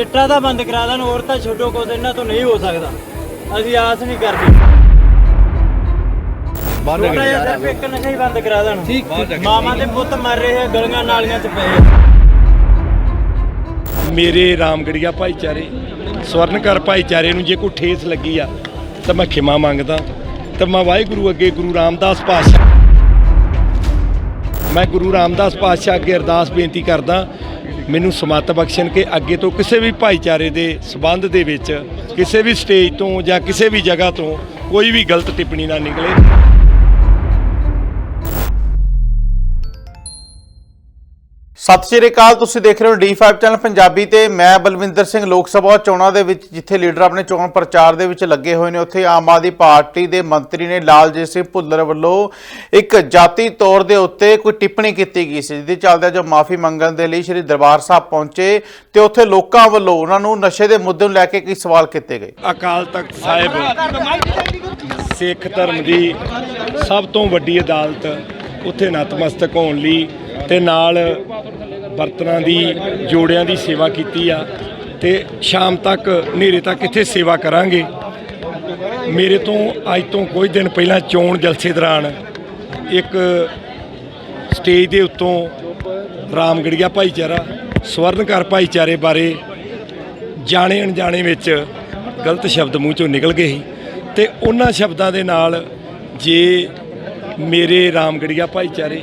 ਚਿੱਟਾ ਤਾਂ ਬੰਦ ਕਰਾ ਦੇਣ ਹੋਰ ਤਾਂ ਛੋਟੋ ਕੁਝ ਇਹਨਾਂ ਤੋਂ ਨਹੀਂ ਹੋ ਸਕਦਾ। ਅਸੀਂ ਆਸ ਨਹੀਂ ਕਰਦੇ। ਛੋਟਾ ਜਿਹਾ ਸਿਰਫ ਇੱਕ ਨਸ਼ਾ ਹੀ ਬੰਦ ਕਰਾ ਦੇਣ। ਮਾਮਾ ਦੇ ਪੁੱਤ ਮਰ ਰਹੇ ਆ ਗਲੀਆਂ ਨਾਲੀਆਂ 'ਚ ਪਏ ਆ। ਮੇਰੇ ਰਾਮਗੜੀਆ ਭਾਈਚਾਰੇ ਸਵਰਨਕਰ ਭਾਈਚਾਰੇ ਨੂੰ ਜੇ ਕੋਈ ਠੇਸ ਲੱਗੀ ਆ ਤਾਂ ਮੈਂ ਖਿਮਾ ਮੰਗਦਾ ਤਾਂ ਮੈਂ ਵਾਹਿਗੁਰੂ ਅੱਗੇ ਗੁਰੂ ਰਾਮਦਾਸ ਪਾਤਸ਼ਾਹ ਮੈਂ ਗੁਰੂ ਰਾਮਦਾਸ ਪਾਤਸ਼ਾਹ ਅੱਗੇ ਅਰਦਾਸ ਬੇਨਤੀ ਕਰਦਾ ਮੈਨੂੰ ਸਮੱਤ ਬਖਸ਼ਣ ਕਿ ਅੱਗੇ ਤੋਂ ਕਿਸੇ ਵੀ ਭਾਈਚਾਰੇ ਦੇ ਸਬੰਧ ਦੇ ਵਿੱਚ, ਕਿਸੇ ਵੀ ਸਟੇਜ ਤੋਂ ਜਾਂ ਕਿਸੇ ਵੀ ਜਗ੍ਹਾ ਤੋਂ ਕੋਈ ਵੀ ਗਲਤ ਟਿੱਪਣੀ ਨਾ ਨਿਕਲੇ। ਸਤਿ ਸ਼੍ਰੀ ਅਕਾਲ, ਤੁਸੀਂ ਦੇਖ ਰਹੇ ਹੋ D5 ਚੈਨਲ ਪੰਜਾਬੀ ਤੇ ਮੈਂ ਬਲਵਿੰਦਰ ਸਿੰਘ ਲੋਕ ਸਭਾ ਚੋਣਾਂ ਦੇ ਵਿੱਚ, ਜਿੱਥੇ ਲੀਡਰ ਆਪਣੇ ਚੋਣ ਪ੍ਰਚਾਰ ਦੇ ਵਿੱਚ ਲੱਗੇ ਹੋਏ ਨੇ, ਉੱਥੇ ਆਮ ਆਦਮੀ ਪਾਰਟੀ ਦੇ ਮੰਤਰੀ ਨੇ ਲਾਲਜੀਤ ਸਿੰਘ ਭੁੱਲਰ ਵੱਲੋਂ ਇੱਕ ਜਾਤੀ ਤੌਰ ਦੇ ਉੱਤੇ ਕੋਈ ਟਿੱਪਣੀ ਕੀਤੀ ਗਈ ਸੀ, ਜਿਹਦੇ ਚੱਲਦੇ ਜੋ ਮਾਫੀ ਮੰਗਣ ਦੇ ਲਈ ਸ਼੍ਰੀ ਦਰਬਾਰ ਸਾਹਿਬ ਪਹੁੰਚੇ ਤੇ ਉੱਥੇ ਲੋਕਾਂ ਵੱਲੋਂ ਉਹਨਾਂ ਨੂੰ ਨਸ਼ੇ ਦੇ ਮੁੱਦੇ ਨੂੰ ਲੈ ਕੇ ਕਈ ਸਵਾਲ ਕੀਤੇ ਗਏ। ਅਕਾਲ ਤਖਤ ਸਾਹਿਬ, ਸਿੱਖ ਧਰਮ ਦੀ ਸਭ ਤੋਂ ਵੱਡੀ ਅਦਾਲਤ ਉੱਥੇ ਨਤਮਸਤਕ ਹੋਣ ਲਈ ਤੇ ਨਾਲ ਬਰਤਨਾਂ ਦੀ, ਜੋੜਿਆਂ ਦੀ ਸੇਵਾ ਕੀਤੀ ਆ ਤੇ ਸ਼ਾਮ ਤੱਕ, ਹਨੇਰੇ ਤੱਕ ਇੱਥੇ ਸੇਵਾ ਕਰਾਂਗੇ। ਮੇਰੇ ਤੋਂ ਅੱਜ ਤੋਂ ਕੁਝ ਦਿਨ ਪਹਿਲਾਂ ਚੋਣ ਜਲਸੇ ਦੌਰਾਨ ਇੱਕ ਸਟੇਜ ਦੇ ਉੱਤੋਂ ਰਾਮਗੜੀਆ ਭਾਈਚਾਰਾ, ਸਵਰਨਕਾਰ ਭਾਈਚਾਰੇ ਬਾਰੇ ਜਾਣੇ ਅਣਜਾਣੇ ਵਿੱਚ ਗਲਤ ਸ਼ਬਦ ਮੂੰਹ ਚੋਂ ਨਿਕਲ ਗਏ ਸੀ। ਤੇ ਉਹਨਾਂ ਸ਼ਬਦਾਂ ਦੇ ਨਾਲ ਜੇ ਮੇਰੇ ਰਾਮਗੜੀਆ ਭਾਈਚਾਰੇ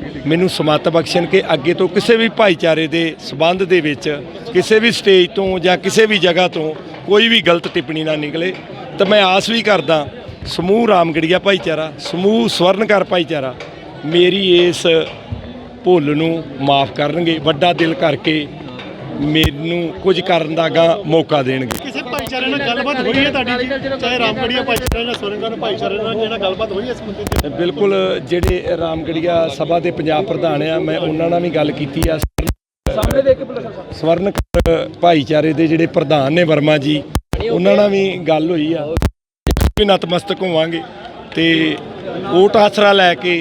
ਮੈਨੂੰ ਸਮੱਤ ਬਖਸ਼ਣ ਕਿ ਅੱਗੇ ਤੋਂ ਕਿਸੇ ਵੀ ਭਾਈਚਾਰੇ ਦੇ ਸਬੰਧ ਦੇ ਵਿੱਚ, ਕਿਸੇ ਵੀ ਸਟੇਜ ਤੋਂ ਜਾਂ ਕਿਸੇ ਵੀ ਜਗ੍ਹਾ ਤੋਂ ਕੋਈ ਵੀ ਗਲਤ ਟਿੱਪਣੀ ਨਾ ਨਿਕਲੇ। ਤਾਂ ਮੈਂ ਆਸ ਵੀ ਕਰਦਾ, ਸਮੂਹ ਰਾਮਗੜੀਆ ਭਾਈਚਾਰਾ, ਸਮੂਹ ਸਵਰਨਕਾਰ ਭਾਈਚਾਰਾ, ਮੇਰੀ ਇਸ ਭੁੱਲ ਨੂੰ ਮਾਫ ਕਰਨਗੇ, ਵੱਡਾ ਦਿਲ ਕਰਕੇ ਮੈਨੂੰ ਕੁਝ ਕਰਨ ਦਾ ਗਾ ਮੌਕਾ ਦੇਣਗੇ। ਭਾਈਚਾਰੇ ਨਾਲ ਗੱਲਬਾਤ ਹੋਈ ਹੈ ਤੁਹਾਡੀ ਜੀ? ਚਾਹੇ ਰਾਮਗੜੀਆ ਭਾਈਚਾਰੇ ਨਾਲ ਸੁਰੰਗਨ ਭਾਈਚਾਰੇ ਨਾਲ ਜਿਹੜਾ ਗੱਲਬਾਤ ਹੋਈ ਹੈ ਇਸ ਮੁੱਦੇ ਤੇ? ਬਿਲਕੁਲ ਜਿਹੜੇ ਰਾਮਗੜੀਆ ਸਭਾ ਦੇ ਪੰਜਾਬ ਪ੍ਰਧਾਨ ਆ ਮੈਂ ਉਹਨਾਂ ਨਾਲ ਵੀ ਗੱਲ ਕੀਤੀ ਆ। ਸਵਰਨ ਭਾਈਚਾਰੇ ਦੇ ਜਿਹੜੇ ਪ੍ਰਧਾਨ ਨੇ ਵਰਮਾ ਜੀ ਉਹਨਾਂ ਨਾਲ ਵੀ ਗੱਲ ਹੋਈ ਆ। ਵੀ ਨਤਮਸਤਕ ਹੋਵਾਂਗੇ ਤੇ ਓਟ ਆਸਰਾ ਲੈ ਕੇ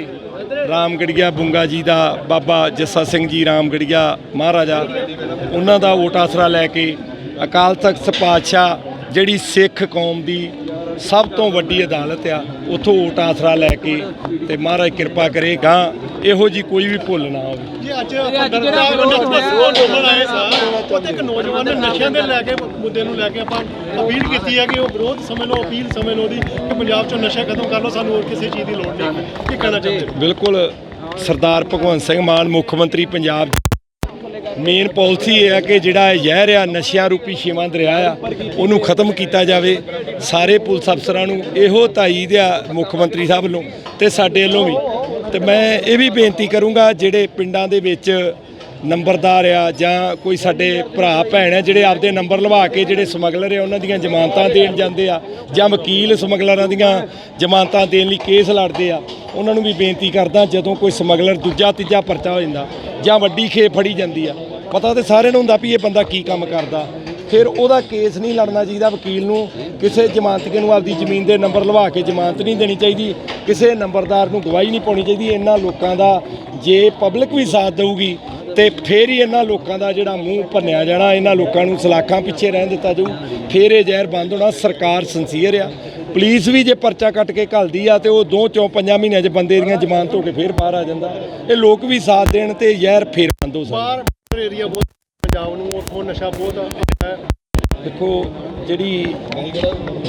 ਰਾਮਗੜੀਆ ਬੁੰਗਾ ਜੀ ਦਾ ਬਾਬਾ ਜੱਸਾ ਸਿੰਘ ਜੀ ਰਾਮਗੜੀਆ ਮਹਾਰਾਜਾ ਉਹਨਾਂ ਦਾ ਓਟ ਆਸਰਾ ਲੈ ਕੇ ਅਕਾਲ ਤਖਤ ਪਾਤਸ਼ਾਹ ਜਿਹੜੀ ਸਿੱਖ ਕੌਮ ਦੀ ਸਭ ਤੋਂ ਵੱਡੀ ਅਦਾਲਤ ਆ ਉਥੋਂ ਓਟ ਆਸਰਾ ਲੈ ਕੇ ਤੇ ਮਹਾਰਾਜ ਕਿਰਪਾ ਕਰੇ ਗਾਂ ਇਹੋ ਜੀ ਕੋਈ ਵੀ ਭੁੱਲ ਨਾ ਹੋਵੇ। ਜੀ ਅੱਜ ਜਿਹੜਾ ਅੰਦੋਲਨ ਆਏ ਸਾਰ ਉੱਥੇ ਇੱਕ ਨੌਜਵਾਨ ਨੇ ਨਸ਼ਿਆਂ ਦੇ ਲੈ ਕੇ ਮੁੱਦੇ ਨੂੰ ਲੈ ਕੇ ਆਪਾਂ ਅਪੀਲ ਕੀਤੀ ਹੈ ਕਿ ਉਹ ਵਿਰੋਧ ਸਮਝ ਲਓ ਅਪੀਲ ਸਮਝ ਲਓ ਦੀ ਕਿ ਪੰਜਾਬ ਚੋਂ ਨਸ਼ਾ ਖਤਮ ਕਰ ਲਓ ਸਾਨੂੰ ਹੋਰ ਕਿਸੇ ਚੀਜ਼ ਦੀ ਲੋੜ ਨਹੀਂ। ਕੀ ਕਹਿਣਾ ਚਾਹੁੰਦੇ ਬਿਲਕੁਲ ਸਰਦਾਰ ਭਗਵੰਤ ਸਿੰਘ ਮਾਨ ਮੁੱਖ ਮੰਤਰੀ ਪੰਜਾਬ ਮੇਨ ਪਾਲਿਸੀ ਇਹ ਹੈ ਕਿ ਜਿਹੜਾ ਜ਼ਹਿਰ ਆ, ਨਸ਼ਿਆਂ ਰੂਪੀ ਛੇਵਾਂ ਦਰਿਆ ਆ, ਉਹਨੂੰ ਖਤਮ ਕੀਤਾ ਜਾਵੇ। ਸਾਰੇ ਪੁਲਿਸ ਅਫਸਰਾਂ ਨੂੰ ਇਹੋ ਤਾਈਦ ਆ ਮੁੱਖ ਮੰਤਰੀ ਸਾਹਿਬ ਵੱਲੋਂ ਤੇ ਸਾਡੇ ਵੱਲੋਂ ਵੀ। ਤੇ ਮੈਂ ਇਹ ਵੀ ਬੇਨਤੀ ਕਰੂੰਗਾ, ਜਿਹੜੇ ਪਿੰਡਾਂ ਦੇ ਵਿੱਚ ਨੰਬਰਦਾਰ ਆ ਜਾਂ ਕੋਈ ਸਾਡੇ ਭਰਾ, ਭੈਣ ਆ, ਜਿਹੜੇ ਆਪਦੇ ਨੰਬਰ ਲਵਾ ਕੇ ਜਿਹੜੇ ਸਮਗਲਰ ਆ, ਉਹਨਾਂ ਦੀਆਂ ਜ਼ਮਾਨਤਾਂ ਦੇਣ ਜਾਂਦੇ ਆ ਜਾਂ ਵਕੀਲ ਸਮਗਲਰਾਂ ਦੀਆਂ ਜ਼ਮਾਨਤਾਂ ਦੇਣ ਲਈ ਕੇਸ ਲੜਦੇ ਆ, ਉਹਨਾਂ ਨੂੰ ਵੀ ਬੇਨਤੀ ਕਰਦਾ, ਜਦੋਂ ਕੋਈ ਸਮਗਲਰ ਦੂਜਾ ਤੀਜਾ ਪਰਚਾ ਹੋ ਜਾਂਦਾ ਜਾਂ ਵੱਡੀ ਖੇਪ ਫੜੀ ਜਾਂਦੀ ਆ। ਪਤਾ ਤੇ ਸਾਰਿਆਂ ਨੂੰ ਹੁੰਦਾ ਵੀ ਇਹ ਬੰਦਾ ਕੀ ਕੰਮ ਕਰਦਾ। ਫਿਰ ਉਹਦਾ ਕੇਸ ਨਹੀਂ ਲੜਨਾ ਚਾਹੀਦਾ ਵਕੀਲ ਨੂੰ। ਕਿਸੇ ਜਮਾਨਤਕੇ ਨੂੰ ਆਪਦੀ ਜ਼ਮੀਨ ਦੇ ਨੰਬਰ ਲਵਾ ਕੇ ਜ਼ਮਾਨਤ ਨਹੀਂ ਦੇਣੀ ਚਾਹੀਦੀ। ਕਿਸੇ ਨੰਬਰਦਾਰ ਨੂੰ ਗਵਾਹੀ ਨਹੀਂ ਪਾਉਣੀ ਚਾਹੀਦੀ। ਇਹਨਾਂ ਲੋਕਾਂ ਦਾ ਜੇ ਪਬਲਿਕ ਵੀ ਸਾਥ ਦੇਊਗੀ ਤੇ ਫੇਰ ਹੀ ਇਹਨਾਂ ਲੋਕਾਂ ਦਾ ਜਿਹੜਾ ਮੂੰਹ ਭੰਨਿਆ ਜਾਣਾ। ਇਹਨਾਂ ਲੋਕਾਂ ਨੂੰ ਸਲਾਖਾਂ ਪਿੱਛੇ ਰਹਿਣ ਦਿੱਤਾ ਜਾਊ। ਫੇਰ ਇਹ ਜ਼ਹਿਰ ਬੰਦ ਹੋਣਾ ਸਰਕਾਰ ਸੰਸੀਅਰ ਆ। ਪੁਲਿਸ ਵੀ ਜੇ ਪਰਚਾ ਕੱਟ ਕੇ ਘੱਲਦੀ ਆ ਤੇ ਉਹ ਦੋ ਚੋਂ ਪੰਜਾਂ ਮਹੀਨਿਆਂ 'ਚ ਬੰਦੇ ਦੀਆਂ ਜ਼ਮਾਨਤ ਹੋ ਕੇ ਫੇਰ ਬਾਹਰ ਆ ਜਾਂਦਾ। ਇਹ ਲੋਕ ਵੀ ਸਾਥ ਦੇਣ ਤੇ ਜ਼ਹਿਰ ਫੇਰ ਬੰਦ ਹੋ ਸਕਦਾ। ਬਾਹਰ ਏਰੀਆ ਬਹੁਤ ਪੰਜਾਬ ਨੂੰ ਉੱਥੋਂ ਨਸ਼ਾ ਬਹੁਤ ਹੈ। ਦੇਖੋ ਜਿਹੜੀ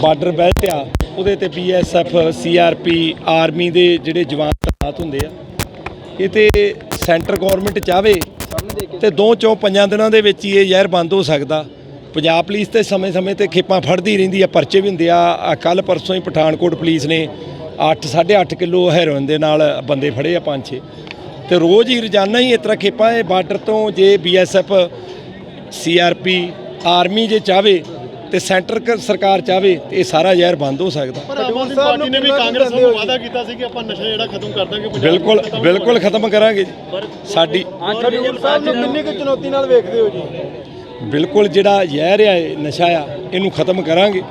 ਬਾਰਡਰ ਬੈਲਟ ਆ ਉਹਦੇ ਤੇ ਬੀਐਸਐਫ ਸੀਆਰਪੀ ਆਰਮੀ ਦੇ ਜਿਹੜੇ ਜਵਾਨ ਤੈਨਾਤ ਹੁੰਦੇ ਆ ਇਹ ਤੇ ਸੈਂਟਰ ਗਵਰਨਮੈਂਟ ਚਾਵੇ ਤੇ ਦੋ ਚੋਂ ਪੰਜਾਂ ਦਿਨਾਂ ਦੇ ਵਿੱਚ ਹੀ ਇਹ ਜ਼ਹਿਰ ਬੰਦ ਹੋ ਸਕਦਾ। ਪੰਜਾਬ ਪੁਲਿਸ ਤੇ ਸਮੇਂ-ਸਮੇਂ ਤੇ ਖੇਪਾਂ ਫੜਦੀ ਰਹਿੰਦੀ ਆ ਪਰਚੇ ਵੀ ਹੁੰਦੇ ਆ। ਕੱਲ ਪਰਸੋਂ ਹੀ ਪਠਾਨਕੋਟ ਪੁਲਿਸ ਨੇ 8 8.5 ਕਿਲੋ ਹੈਰੋਇਨ ਦੇ ਨਾਲ ਬੰਦੇ ਫੜੇ ਆ ਪੰਜ ਛੇ। ਤੇ ਰੋਜ਼ ਹੀ ਰੋਜ਼ਾਨਾ ਹੀ ਇਸ ਤਰ੍ਹਾਂ ਖੇਪਾਂ ਇਹ ਬਾਰਡਰ ਤੋਂ ਜੇ ਬੀਐਸਐਫ ਸੀਆਰਪੀ ਆਰਮੀ ਜੇ ਚਾਵੇ ਤੇ ਸੈਂਟਰ ਸਰਕਾਰ ਚਾਵੇ ਤੇ ਇਹ ਸਾਰਾ ਜ਼ਹਿਰ ਬੰਦ ਹੋ ਸਕਦਾ। ਪਰ ਆਮ ਆਦਮੀ ਪਾਰਟੀ ਨੇ ਵੀ ਕਾਂਗਰਸ ਨੂੰ ਵਾਅਦਾ ਕੀਤਾ ਸੀ ਕਿ ਆਪਾਂ ਨਸ਼ਾ ਜਿਹੜਾ ਖਤਮ ਕਰ ਦਾਂਗੇ ਪੰਜਾਬ ਬਿਲਕੁਲ ਬਿਲਕੁਲ ਖਤਮ ਕਰਾਂਗੇ ਜੀ। ਸਾਡੀ ਕਿੰਨੀ ਕੁ ਚੁਣੌਤੀ ਨਾਲ ਵੇਖਦੇ ਹੋ ਜੀ? ਬਿਲਕੁਲ ਜਿਹੜਾ ਜ਼ਹਿਰ ਆ ਨਸ਼ਾ ਆ ਇਹਨੂੰ ਖਤਮ ਕਰਾਂਗੇ।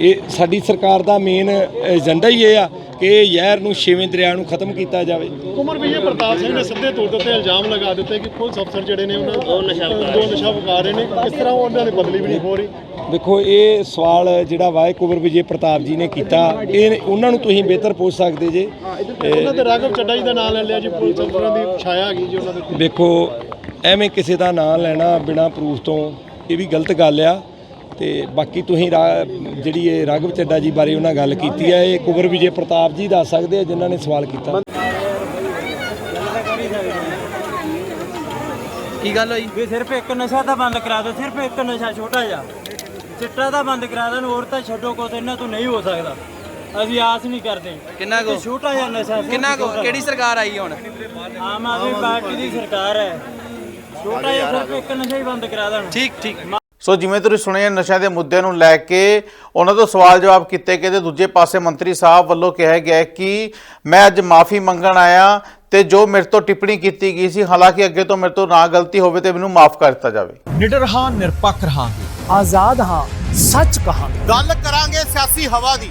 ਇਹ ਸਾਡੀ ਸਰਕਾਰ ਦਾ ਮੇਨ ਏਜੰਡਾ ਹੀ ਇਹ ਆ ਕਿ ਇਹ ਜ਼ਹਿਰ ਨੂੰ ਛੇਵੇਂ ਦਰਿਆ ਨੂੰ ਖਤਮ ਕੀਤਾ ਜਾਵੇ। ਕੁਮਰ ਵਿਜੇ ਪ੍ਰਤਾਪ ਸਿੰਘ ਨੇ ਸਿੱਧੇ ਤੌਰ ਤੇ ਇਲਜ਼ਾਮ ਲਗਾ ਦਿੱਤੇ ਕਿ ਪੁਲਿਸ ਅਫਸਰ ਜਿਹੜੇ ਨੇ ਉਹਨਾਂ ਦੋ ਨਸ਼ਾ ਦੋ ਨਸ਼ਾ ਰਹੇ ਨੇ। ਕਿਸ ਤਰ੍ਹਾਂ ਉਹਨਾਂ ਦੀ ਬਦਲੀ ਵੀ ਨਹੀਂ ਹੋ ਰਹੀ? ਦੇਖੋ ਇਹ ਸਵਾਲ ਜਿਹੜਾ ਵਾਏ ਕੁਬਰ ਵਿਜੇ ਪ੍ਰਤਾਪ ਜੀ ਨੇ ਕੀਤਾ। ਇਹ ਉਹਨਾਂ ਨੂੰ ਤੁਸੀਂ ਬਿਹਤਰ ਪੁੱਛ ਸਕਦੇ ਜੇ। ਉਹਨਾਂ ਦੇ ਰਾਘਵ ਚੱਡਾ ਜੀ ਦਾ ਨਾਮ ਲੈ ਲਿਆ ਜੀ ਪੁਲਿਸ ਅਫਸਰਾਂ ਦੀ ਛਾਇਆ ਹੈਗੀ ਜੀ ਉਹਨਾਂ ਦੇ ਦੇਖੋ ਐਵੇਂ ਕਿਸੇ ਦਾ ਨਾਂ ਲੈਣਾ ਬਿਨਾ ਪ੍ਰੂਫ ਤੋਂ ਇਹ ਵੀ ਗਲਤ ਗੱਲ ਆ। ਤੇ ਬਾਕੀ ਤੁਸੀਂ ਜਿਹੜੀ ਇਹ ਰਾਘਵ ਚੱਡਾ ਜੀ ਬਾਰੇ ਉਹਨਾਂ ਗੱਲ ਕੀਤੀ ਹੈ ਇਹ ਕੁਬਰ ਵਿਜੇ ਪ੍ਰਤਾਪ ਜੀ ਦੱਸ ਸਕਦੇ ਆ ਜਿਨ੍ਹਾਂ ਨੇ ਸਵਾਲ ਕੀਤਾ। ਕੀ ਗੱਲ ਹੋਈ? ਵੀ ਸਿਰਫ ਇੱਕ ਨਸ਼ਾ ਤਾਂ ਬੰਦ ਕਰਾ ਦਿਓ ਸਿਰਫ ਇੱਕ ਨਸ਼ਾ ਛੋਟਾ ਜਿਹਾ। ਚਿੱਟਾ ਤਾਂ ਬੰਦ ਕਰਾ ਦੇਣ ਹੋਰ ਤਾਂ ਛੱਡੋ ਕੁਛ ਇਹਨਾਂ ਤੋਂ ਨਹੀਂ ਹੋ ਸਕਦਾ। ਅਸੀਂ ਆਸ ਨਹੀਂ ਕਰਦੇ। ਕਿੰਨਾ ਕੁ? ਛੋਟਾ ਜਿਹਾ ਨਸ਼ਾ ਕਿੰਨਾ ਕੁ। ਕਿਹੜੀ ਸਰਕਾਰ ਆਈ ਹੁਣ? ਆਮ ਆਦਮੀ ਪਾਰਟੀ ਦੀ ਸਰਕਾਰ ਹੈ। ਛੋਟਾ ਜਿਹਾ ਸਿਰਫ ਇੱਕ ਨਸ਼ਾ ਹੀ ਬੰਦ ਕਰਾ ਦੇਣ। ਠੀਕ ਠੀਕ। ਸੋ ਜਿਵੇਂ ਤੁਸੀਂ ਸੁਣਿਆ ਨਸ਼ਿਆਂ ਦੇ ਮੁੱਦੇ ਨੂੰ ਲੈ ਕੇ ਉਹਨਾਂ ਤੋਂ ਸਵਾਲ ਜਵਾਬ ਕੀਤੇ ਗਏ ਤੇ ਦੂਜੇ ਪਾਸੇ ਮੰਤਰੀ ਸਾਹਿਬ ਵੱਲੋਂ ਕਿਹਾ ਗਿਆ ਕਿ ਮੈਂ ਅੱਜ ਮਾਫੀ ਮੰਗਣ ਆਇਆ ਤੇ ਜੋ ਮੇਰੇ ਤੋਂ ਟਿੱਪਣੀ ਕੀਤੀ ਗਈ ਸੀ ਹਾਲਾਂਕਿ ਅੱਗੇ ਤੋਂ ਮੇਰੇ ਤੋਂ ਨਾ ਗਲਤੀ ਹੋਵੇ ਤੇ ਮੈਨੂੰ ਮਾਫ ਕਰ ਦਿੱਤਾ ਜਾਵੇ। ਨਿਡਰ ਹਾਂ ਨਿਰਪੱਖ ਰਹਾਂਗੇ। ਆਜ਼ਾਦ ਹਾਂ ਸੱਚ ਕਹਾਂਗੇ। ਗੱਲ ਕਰਾਂਗੇ ਸਿਆਸੀ ਹਵਾ ਦੀ।